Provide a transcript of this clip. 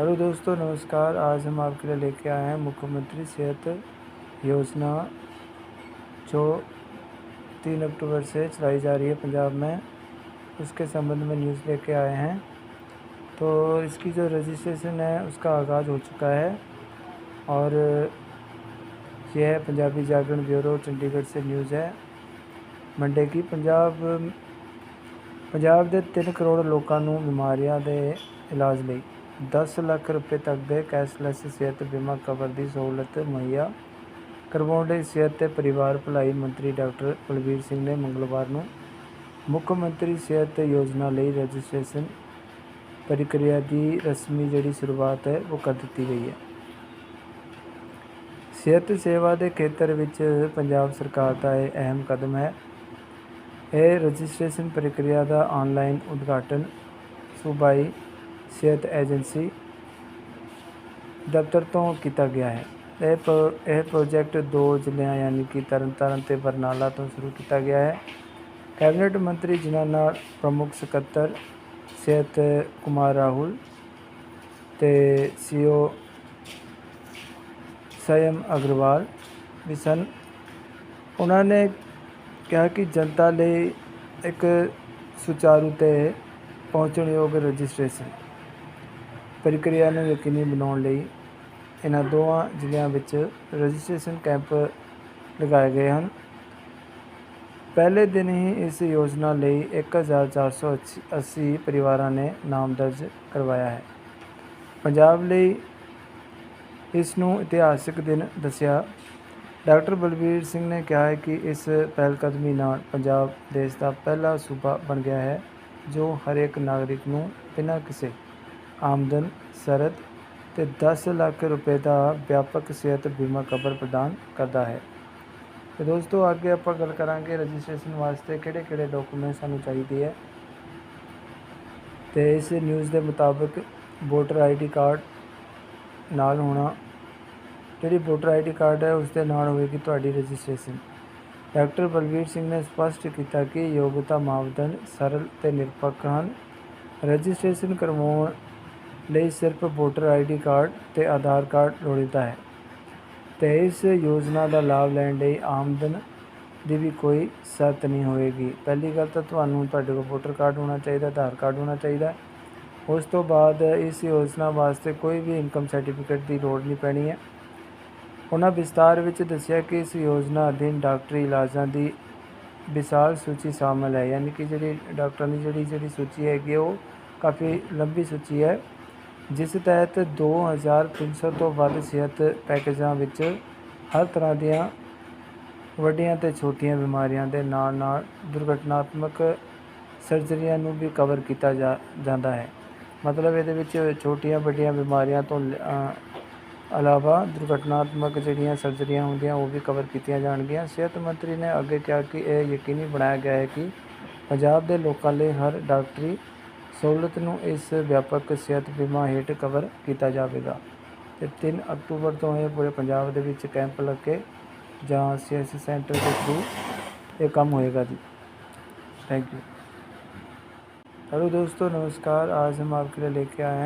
Hello दोस्तों नमस्कार आज हम आपके लिए लेके आए हैं मुख्यमंत्री सेहत योजना जो तीन अक्टूबर से चलाई जा रही है पंजाब में उसके संबंध में न्यूज़ लेके आए हैं तो इसकी जो रजिस्ट्रेशन है उसका आगाज़ हो चुका है और यह है पंजाबी जागरण ब्यूरो चंडीगढ़ से न्यूज़ है ਮੰਡੇ ਕੀ ਪੰਜਾਬ ਪੰਜਾਬ ਦੇ 3 ਕਰੋੜ ਲੋਕਾਂ ਨੂੰ ਬਿਮਾਰੀਆਂ ਦੇ ਇਲਾਜ ਲਈ 10 ਲੱਖ ਰੁਪਏ ਤੱਕ ਦੇ ਕੈਸ਼ਲੈਸ ਸਿਹਤ ਬੀਮਾ ਕਵਰ ਦੀ ਸਹੂਲਤ ਮੁਹੱਈਆ ਕਰਵਾਉਣ ਲਈ ਸਿਹਤ ਤੇ ਪਰਿਵਾਰ ਭਲਾਈ ਮੰਤਰੀ ਡਾਕਟਰ ਬਲਬੀਰ ਸਿੰਘ ਨੇ ਮੰਗਲਵਾਰ ਨੂੰ ਮੁੱਖ ਮੰਤਰੀ ਸਿਹਤ ਯੋਜਨਾ ਲਈ ਰਜਿਸਟ੍ਰੇਸ਼ਨ ਪ੍ਰਕਿਰਿਆ ਦੀ ਰਸਮੀ ਜਿਹੜੀ ਸ਼ੁਰੂਆਤ ਹੈ, ਉਹ ਕਰ ਦਿੱਤੀ ਗਈ ਹੈ। ਸਿਹਤ ਸੇਵਾ ਦੇ ਖੇਤਰ ਵਿੱਚ ਪੰਜਾਬ ਸਰਕਾਰ ਦਾ ਇਹ ਅਹਿਮ ਕਦਮ ਹੈ। ਇਹ ਰਜਿਸਟ੍ਰੇਸ਼ਨ ਪ੍ਰਕਿਰਿਆ ਦਾ ਆਨਲਾਈਨ ਉਦਘਾਟਨ ਸੂਬਾਈ ਸਿਹਤ ਏਜੰਸੀ ਦਫ਼ਤਰ ਤੋਂ ਕੀਤਾ ਗਿਆ ਹੈ। ਇਹ ਪ੍ਰੋ- ਇਹ ਪ੍ਰੋਜੈਕਟ ਦੋ ਜ਼ਿਲ੍ਹਿਆਂ ਯਾਨੀ ਕਿ ਤਰਨਤਾਰਨ ਤੇ ਬਰਨਾਲਾ ਤੋਂ ਸ਼ੁਰੂ ਕੀਤਾ ਗਿਆ ਹੈ। ਕੈਬਨਿਟ ਮੰਤਰੀ ਜਿਨ੍ਹਾਂ ਨਾਲ ਪ੍ਰਮੁੱਖ ਸਕੱਤਰ ਸਿਹਤ ਕੁਮਾਰ ਰਾਹੁਲ ਤੇ ਸੀਓ ਸਯਮ ਅਗਰਵਾਲ ਵੀ ਸਨ। ਉਹਨਾਂ ਨੇ ਕਿਹਾ ਕਿ ਜਨਤਾ ਲਈ ਇੱਕ ਸੁਚਾਰੂ ਤੇ ਪਹੁੰਚਣਯੋਗ ਰਜਿਸਟ੍ਰੇਸ਼ਨ ਪ੍ਰਕਿਰਿਆ ਨੂੰ ਯਕੀਨੀ ਬਣਾਉਣ ਲਈ ਇਹਨਾਂ ਦੋਵਾਂ ਜ਼ਿਲ੍ਹਿਆਂ ਵਿੱਚ ਰਜਿਸਟ੍ਰੇਸ਼ਨ ਕੈਂਪ ਲਗਾਏ ਗਏ ਹਨ। ਪਹਿਲੇ ਦਿਨ ਹੀ ਇਸ ਯੋਜਨਾ ਲਈ 1480 ਪਰਿਵਾਰਾਂ ਨੇ ਨਾਮ ਦਰਜ ਕਰਵਾਇਆ ਹੈ। ਪੰਜਾਬ ਲਈ ਇਸ ਨੂੰ ਇਤਿਹਾਸਿਕ ਦਿਨ ਦੱਸਿਆ। ਡਾਕਟਰ ਬਲਬੀਰ ਸਿੰਘ ਨੇ ਕਿਹਾ ਹੈ ਕਿ ਇਸ ਪਹਿਲਕਦਮੀ ਨਾਲ ਪੰਜਾਬ ਦੇਸ਼ ਦਾ ਪਹਿਲਾ ਸੂਬਾ ਬਣ ਗਿਆ ਹੈ, ਜੋ ਹਰੇਕ ਨਾਗਰਿਕ ਨੂੰ ਬਿਨਾਂ ਕਿਸੇ ਆਮਦਨ, ਸਰਦ ਅਤੇ ਦਸ ਲੱਖ ਰੁਪਏ ਦਾ ਵਿਆਪਕ ਸਿਹਤ ਬੀਮਾ ਕਵਰ ਪ੍ਰਦਾਨ ਕਰਦਾ ਹੈ। ਤੇ ਦੋਸਤੋ, ਅੱਗੇ ਆਪਾਂ ਗੱਲ ਕਰਾਂਗੇ ਰਜਿਸਟ੍ਰੇਸ਼ਨ ਵਾਸਤੇ ਕਿਹੜੇ ਕਿਹੜੇ ਡਾਕੂਮੈਂਟ ਸਾਨੂੰ ਚਾਹੀਦੇ ਹੈ ਤੇ ਇਸ ਨਿਊਜ਼ ਦੇ ਮੁਤਾਬਕ ਵੋਟਰ ਆਈਡੀ ਕਾਰਡ ਨਾਲ ਹੋਣਾ, ਜਿਹੜੀ ਵੋਟਰ ਆਈਡੀ ਕਾਰਡ ਹੈ ਉਸ ਦੇ ਨਾਲ ਹੋਵੇਗੀ ਤੁਹਾਡੀ ਰਜਿਸਟ੍ਰੇਸ਼ਨ। ਡਾਕਟਰ ਬਲਵੀਰ ਸਿੰਘ ਨੇ ਸਪਸ਼ਟ ਕੀਤਾ ਕਿ ਯੋਗਤਾ ਮਾਪਦੰਡ ਸਰਲ ਤੇ ਨਿਰਪੱਖ ਹਨ। ਰਜਿਸਟ੍ਰੇਸ਼ਨ ਕਰਵਾਉਣ ਲਈ ਸਿਰਫ ਵੋਟਰ ਆਈਡੀ ਕਾਰਡ ਤੇ ਆਧਾਰ ਕਾਰਡ ਲੋੜੀਂਦਾ ਹੈ। ਤੇ ਇਸ ਯੋਜਨਾ ਦਾ ਲਾਭ ਲੈਣ ਲਈ ਆਮਦਨ ਦੀ ਵੀ ਕੋਈ ਸ਼ਰਤ ਨਹੀਂ ਹੋਏਗੀ। ਪਹਿਲੀ ਗੱਲ ਤਾਂ ਤੁਹਾਨੂੰ ਤੁਹਾਡੇ ਕੋਲ ਵੋਟਰ ਕਾਰਡ ਹੋਣਾ ਚਾਹੀਦਾ ਆਧਾਰ ਕਾਰਡ ਹੋਣਾ ਚਾਹੀਦਾ। ਉਸ ਤੋਂ ਬਾਅਦ ਇਸ ਯੋਜਨਾ ਵਾਸਤੇ ਕੋਈ ਵੀ ਇਨਕਮ ਸਰਟੀਫਿਕੇਟ ਦੀ ਲੋੜ ਨਹੀਂ ਪੈਣੀ ਹੈ। ਉਹਨਾਂ ਵਿਸਤਾਰ ਵਿੱਚ ਦੱਸਿਆ ਕਿ ਇਸ ਯੋਜਨਾ ਅਧੀਨ ਡਾਕਟਰੀ ਇਲਾਜਾਂ ਦੀ ਵਿਸ਼ਾਲ ਸੂਚੀ ਸ਼ਾਮਲ ਹੈ। ਯਾਨੀ ਕਿ ਜਿਹੜੀ ਡਾਕਟਰਾਂ ਦੀ ਜਿਹੜੀ ਜਿਹੜੀ ਸੂਚੀ ਹੈਗੀ ਹੈ, ਉਹ ਕਾਫੀ ਲੰਬੀ ਸੂਚੀ ਹੈ। ਜਿਸ ਤਹਿਤ 2300 ਤੋਂ ਵੱਧ ਸਿਹਤ ਪੈਕੇਜਾਂ ਵਿੱਚ ਹਰ ਤਰ੍ਹਾਂ ਦੀਆਂ ਵੱਡੀਆਂ ਅਤੇ ਛੋਟੀਆਂ ਬਿਮਾਰੀਆਂ ਦੇ ਨਾਲ ਨਾਲ ਦੁਰਘਟਨਾਤਮਕ ਸਰਜਰੀਆਂ ਨੂੰ ਵੀ ਕਵਰ ਕੀਤਾ ਜਾ, ਜਾਂਦਾ ਹੈ। ਮਤਲਬ ਇਹਦੇ ਵਿੱਚ ਛੋਟੀਆਂ ਵੱਡੀਆਂ ਬਿਮਾਰੀਆਂ ਤੋਂ ਲ- ਇਲਾਵਾ ਦੁਰਘਟਨਾਤਮਕ ਜਿਹੜੀਆਂ ਸਰਜਰੀਆਂ ਹੁੰਦੀਆਂ ਉਹ ਵੀ ਕਵਰ ਕੀਤੀਆਂ ਜਾਣਗੀਆਂ। ਸਿਹਤ ਮੰਤਰੀ ਨੇ ਅੱਗੇ ਕਿਹਾ ਕਿ ਇਹ ਯਕੀਨੀ ਬਣਾਇਆ ਗਿਆ ਹੈ ਕਿ ਪੰਜਾਬ ਦੇ ਲੋਕਾਂ ਲਈ ਹਰ ਡਾਕਟਰੀ ਸਹੂਲਤ ਨੂੰ ਇਸ ਵਿਆਪਕ ਸਿਹਤ ਬੀਮਾ ਹੇਠ ਕਵਰ ਕੀਤਾ ਜਾਵੇਗਾ ਤੇ 3 ਅਕਤੂਬਰ ਤੋਂ ਇਹ ਪੂਰੇ ਪੰਜਾਬ ਦੇ ਵਿੱਚ ਕੈਂਪ ਲੱਗੇ ਜਾਂ ਸੀਐਸਸੀ ਸੈਂਟਰ ਦੇ ਥਰੂ ਇਹ ਕੰਮ ਹੋਏਗਾ ਜੀ थैंक यू हेलो दोस्तों नमस्कार आज हम आपके लिए लेके आए हैं